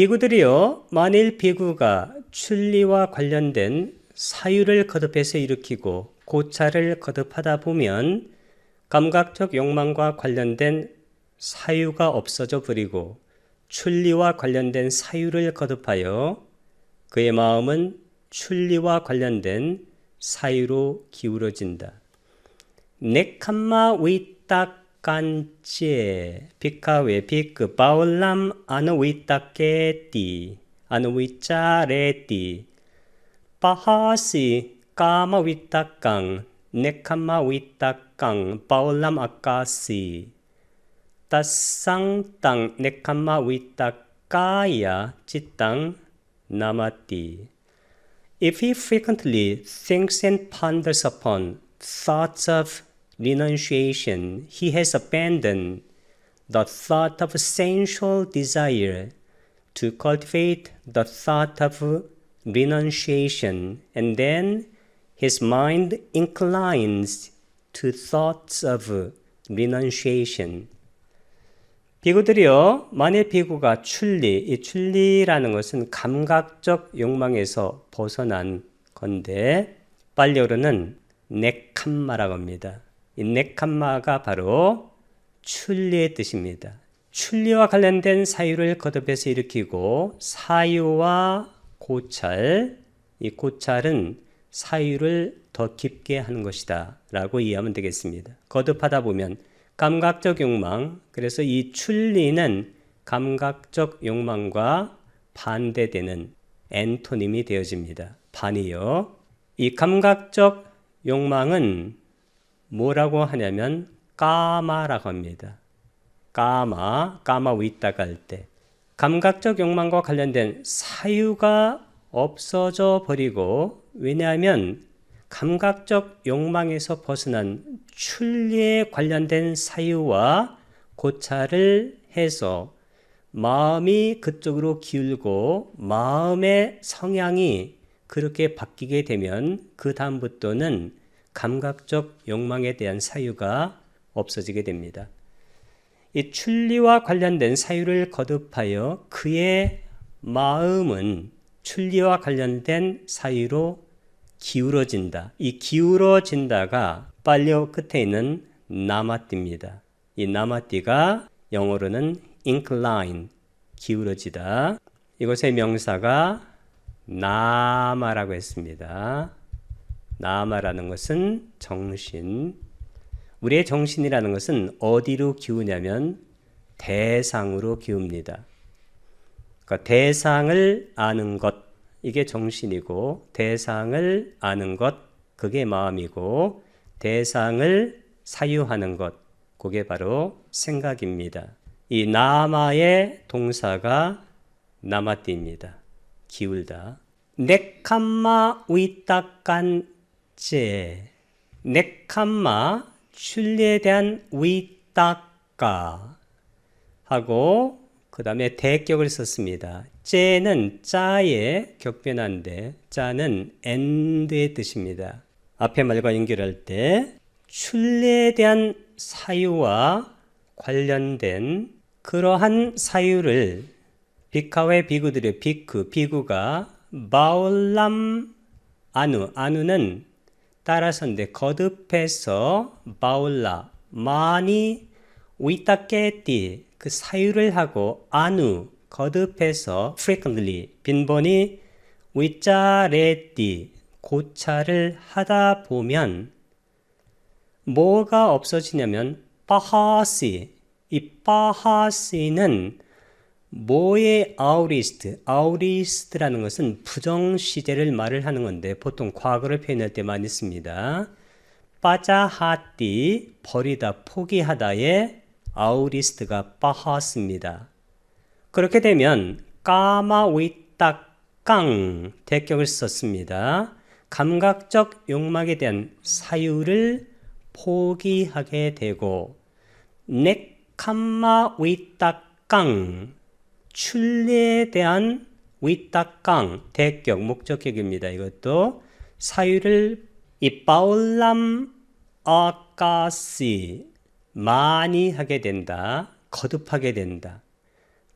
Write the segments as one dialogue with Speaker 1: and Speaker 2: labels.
Speaker 1: 비구들이요, 만일 비구가 출리와 관련된 사유를 거듭해서 일으키고 고찰을 거듭하다 보면 감각적 욕망과 관련된 사유가 없어져 버리고 출리와 관련된 사유를 거듭하여 그의 마음은 출리와 관련된 사유로 기울어진다. 네칸마 위딱 간제 비카웨 비크 바울람 아노 위딱게띠 아노 위짜레띠 파하시 까마 위딱강 네칸마 위딱강 바울람 아까시 따쌍땅 네칸마 위딱까야 찌땅 나마띠. If he frequently thinks and ponders upon thoughts of renunciation, he has abandoned the thought of sensual desire to cultivate the thought of renunciation, and then his mind inclines to thoughts of renunciation. 비구들이요, 만일 비구가 출리, 이 출리라는 것은 감각적 욕망에서 벗어난 건데, 빨리어로는 네칸마라고 합니다. 이 네칸마가 바로 출리의 뜻입니다. 출리와 관련된 사유를 거듭해서 일으키고, 사유와 고찰, 이 고찰은 사유를 더 깊게 하는 것이다. 라고 이해하면 되겠습니다. 거듭하다 보면 감각적 욕망, 그래서 이 출리는 감각적 욕망과 반대되는 엔토님이 되어집니다. 반이요. 이 감각적 욕망은 뭐라고 하냐면 까마라고 합니다. 까마, 까마 위다가 할 때. 감각적 욕망과 관련된 사유가 없어져 버리고, 왜냐하면 감각적 욕망에서 벗어난 출리에 관련된 사유와 고찰을 해서 마음이 그쪽으로 기울고 마음의 성향이 그렇게 바뀌게 되면 그 다음부터는 감각적 욕망에 대한 사유가 없어지게 됩니다. 이 출리와 관련된 사유를 거듭하여 그의 마음은 출리와 관련된 사유로 기울어진다. 이 기울어진다가 빨려 끝에 있는 나마띠입니다. 이 나마띠가 영어로는 incline, 기울어지다. 이것의 명사가 나마라고 했습니다. 나마라는 것은 정신. 우리의 정신이라는 것은 어디로 기우냐면 대상으로 기웁니다. 그러니까 대상을 아는 것, 이게 정신이고 대상을 아는 것 그게 마음이고 대상을 사유하는 것 그게 바로 생각입니다. 이 나마의 동사가 나마띠입니다. 기울다. 네칸마 위딱 간제 네칸마 출리에 대한 위딱가 하고 그 다음에 대격을 썼습니다. 째는 짜의 격변한데 짜는 엔드의 뜻입니다. 앞에 말과 연결할 때 출례에 대한 사유와 관련된 그러한 사유를 비카의 비구들의 비크, 비구가 바울람 아누, 아누는 따라서인데 거듭해서 바울라, 많이 위타케띠 그 사유를 하고 아누 거듭해서 frequently 빈번히 위짜레띠 고찰을 하다 보면 뭐가 없어지냐면 파하시 이 파하시는 뭐의 아우리스트 아우리스트라는 것은 부정 시제를 말을 하는 건데 보통 과거를 표현할 때 많이 씁니다. 빠자하띠 버리다 포기하다의 아우리스트가 빠하스입니다. 그렇게 되면 까마위딱깡 대격을 썼습니다. 감각적 욕망에 대한 사유를 포기하게 되고 넥캄마 위딱깡 출리에 대한 위딱깡 대격 목적격입니다. 이것도 사유를 이빠울람 아까시 많이 하게 된다. 거듭하게 된다.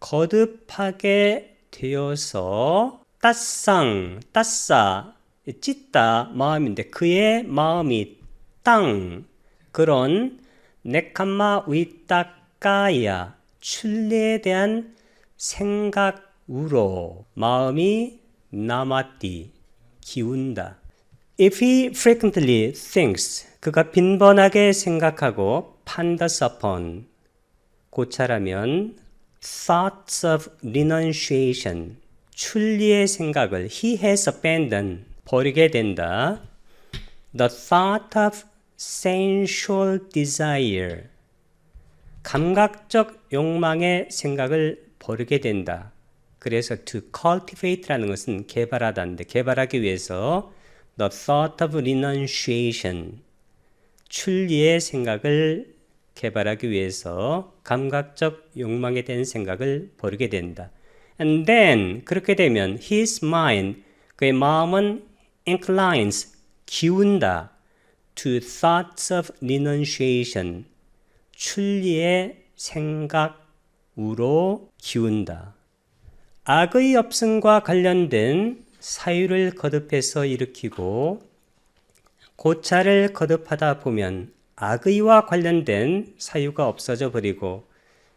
Speaker 1: 거듭하게 되어서 따쌍 따싸 찢다 마음인데 그의 마음이 땅 그런 네카마 위따까야 출리에 대한 생각으로 마음이 남았디 기운다. If he frequently thinks 그가 빈번하게 생각하고 ponders upon 고찰하면 thoughts of renunciation 출리의 생각을 he has abandoned 버리게 된다. The thought of sensual desire 감각적 욕망의 생각을 버리게 된다. 그래서 to cultivate라는 것은 개발하다인데 개발하기 위해서 the thought of renunciation 출리의 생각을 개발하기 위해서 감각적 욕망에 대한 생각을 버리게 된다. And then 그렇게 되면 his mind 그의 마음은 inclines 기운다 to thoughts of renunciation 출리의 생각 으로 기운다. 악의 업승과 관련된 사유를 거듭해서 일으키고 고찰을 거듭하다 보면 악의와 관련된 사유가 없어져 버리고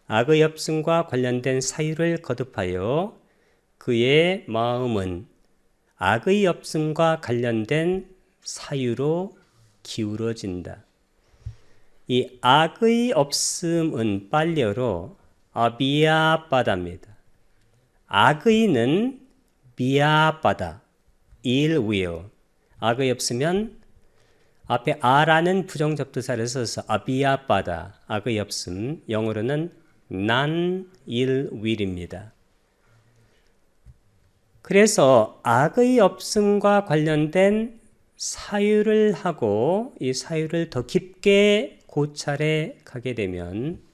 Speaker 1: 악의 업승과 관련된 사유를 거듭하여 그의 마음은 악의 업승과 관련된 사유로 기울어진다. 이 악의 없음은 빨려로 아 비아바다입니다. 악의는 비아바다, ill will. 악의 없으면 앞에 아라는 부정접두사를 써서 아비아바다, 악의 없음, 영어로는 non ill will입니다. 그래서 악의 없음과 관련된 사유를 하고 이 사유를 더 깊게 고찰에 가게 되면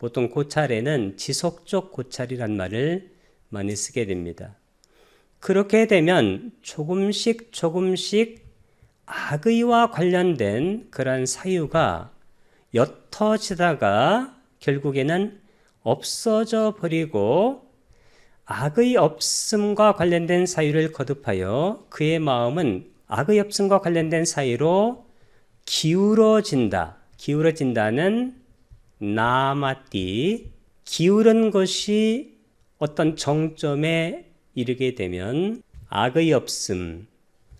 Speaker 1: 보통 고찰에는 지속적 고찰이란 말을 많이 쓰게 됩니다. 그렇게 되면 조금씩 조금씩 악의와 관련된 그러한 사유가 옅어지다가 결국에는 없어져 버리고 악의 없음과 관련된 사유를 거듭하여 그의 마음은 악의 없음과 관련된 사유로 기울어진다. 기울어진다는 나마띠 기울은 것이 어떤 정점에 이르게 되면 악의 없음,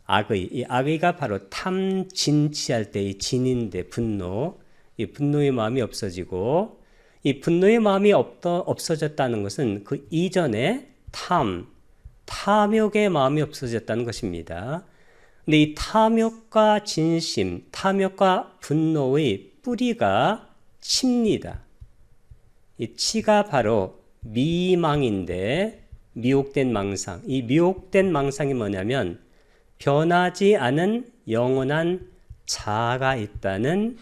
Speaker 1: 악의 이 악의가 바로 탐진치할 때의 진인데 분노, 이 분노의 마음이 없어지고 이 분노의 마음이 없더, 없어졌다는 것은 그 이전에 탐, 탐욕의 마음이 없어졌다는 것입니다. 근데 이 탐욕과 진심, 탐욕과 분노의 뿌리가 칩니다. 이 치가 바로 미망인데 미혹된 망상. 이 미혹된 망상이 뭐냐면 변하지 않은 영원한 자아가 있다는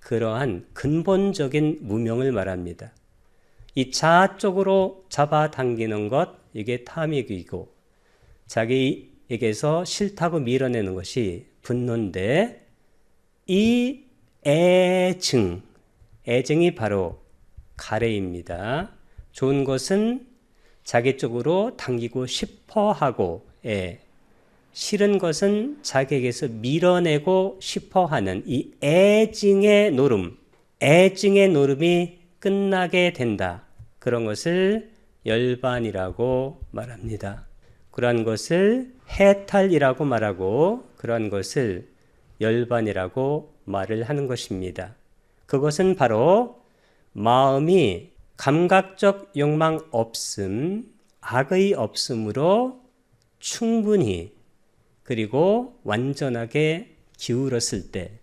Speaker 1: 그러한 근본적인 무명을 말합니다. 이 자아 쪽으로 잡아당기는 것, 이게 탐욕이고, 자기에게서 싫다고 밀어내는 것이 분노인데, 이 애증, 애증이 바로 가래입니다. 좋은 것은 자기 쪽으로 당기고 싶어 하고, 애. 싫은 것은 자기에게서 밀어내고 싶어 하는 이 애증의 노름, 애증의 노름이 끝나게 된다. 그런 것을 열반이라고 말합니다. 그러한 것을 해탈이라고 말하고 그러한 것을 열반이라고 말을 하는 것입니다. 그것은 바로 마음이 감각적 욕망 없음, 악의 없음으로 충분히 그리고 완전하게 기울었을 때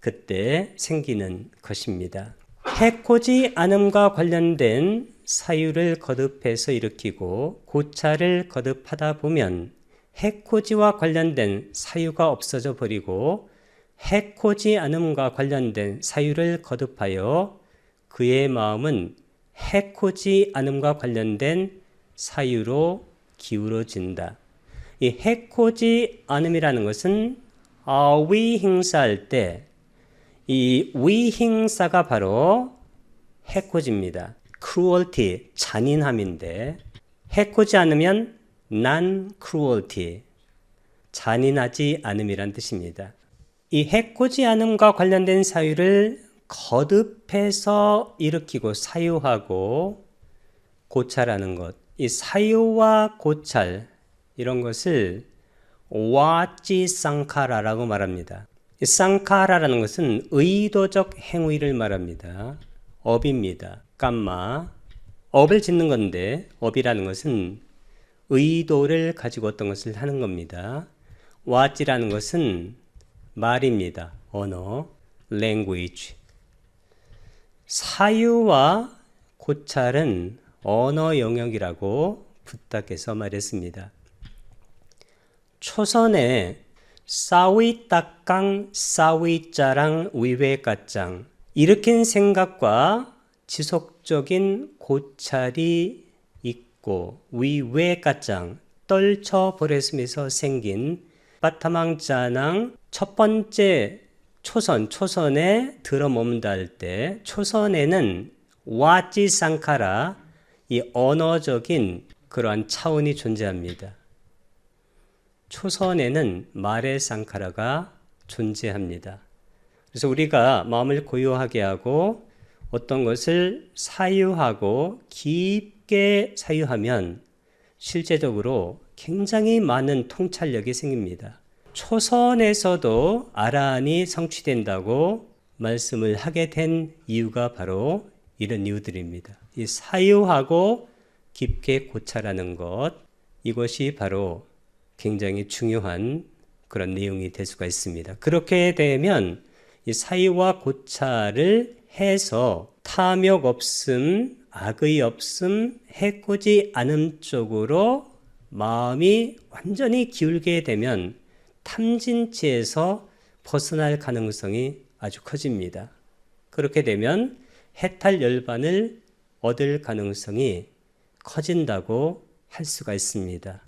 Speaker 1: 그때 생기는 것입니다. 해코지 않음과 관련된 사유를 거듭해서 일으키고 고찰을 거듭하다 보면 해코지와 관련된 사유가 없어져 버리고 해코지 않음과 관련된 사유를 거듭하여 그의 마음은 해코지 않음과 관련된 사유로 기울어진다. 이 해코지 않음이라는 것은 어, 위행사할 때 이 위 행사가 바로 해코지입니다. cruelty 잔인함인데 해코지 않으면 non-cruelty, 잔인하지 않음이란 뜻입니다. 이 해코지 않음과 관련된 사유를 거듭해서 일으키고 사유하고 고찰하는 것. 이 사유와 고찰 이런 것을 와찌 쌍카라라고 말합니다. 이 쌍카라라는 것은 의도적 행위를 말합니다. 업입니다. 깜마. 업을 짓는 건데 업이라는 것은 의도를 가지고 어떤 것을 하는 겁니다. 와찌라는 것은 말입니다. 언어, language. 사유와 고찰은 언어 영역이라고 부탁해서 말했습니다. 초선에 싸위딱강 싸위짜랑 위외가짱 일으킨 생각과 지속적인 고찰이 있고 위외가짱 떨쳐버렸음에서 생긴 바타망짜낭 첫 번째 초선, 초선에 들어멈다 할 때 초선에는 와찌 상카라 이 언어적인 그러한 차원이 존재합니다. 초선에는 말의 상카라가 존재합니다. 그래서 우리가 마음을 고요하게 하고 어떤 것을 사유하고 깊게 사유하면 실제적으로 굉장히 많은 통찰력이 생깁니다. 초선에서도 아란이 성취된다고 말씀을 하게 된 이유가 바로 이런 이유들입니다. 이 사유하고 깊게 고찰하는 것, 이것이 바로 굉장히 중요한 그런 내용이 될 수가 있습니다. 그렇게 되면 이 사유와 고찰을 해서 탐욕 없음, 악의 없음, 해코지 않음 쪽으로 마음이 완전히 기울게 되면 탐진치에서 벗어날 가능성이 아주 커집니다. 그렇게 되면 해탈 열반을 얻을 가능성이 커진다고 할 수가 있습니다.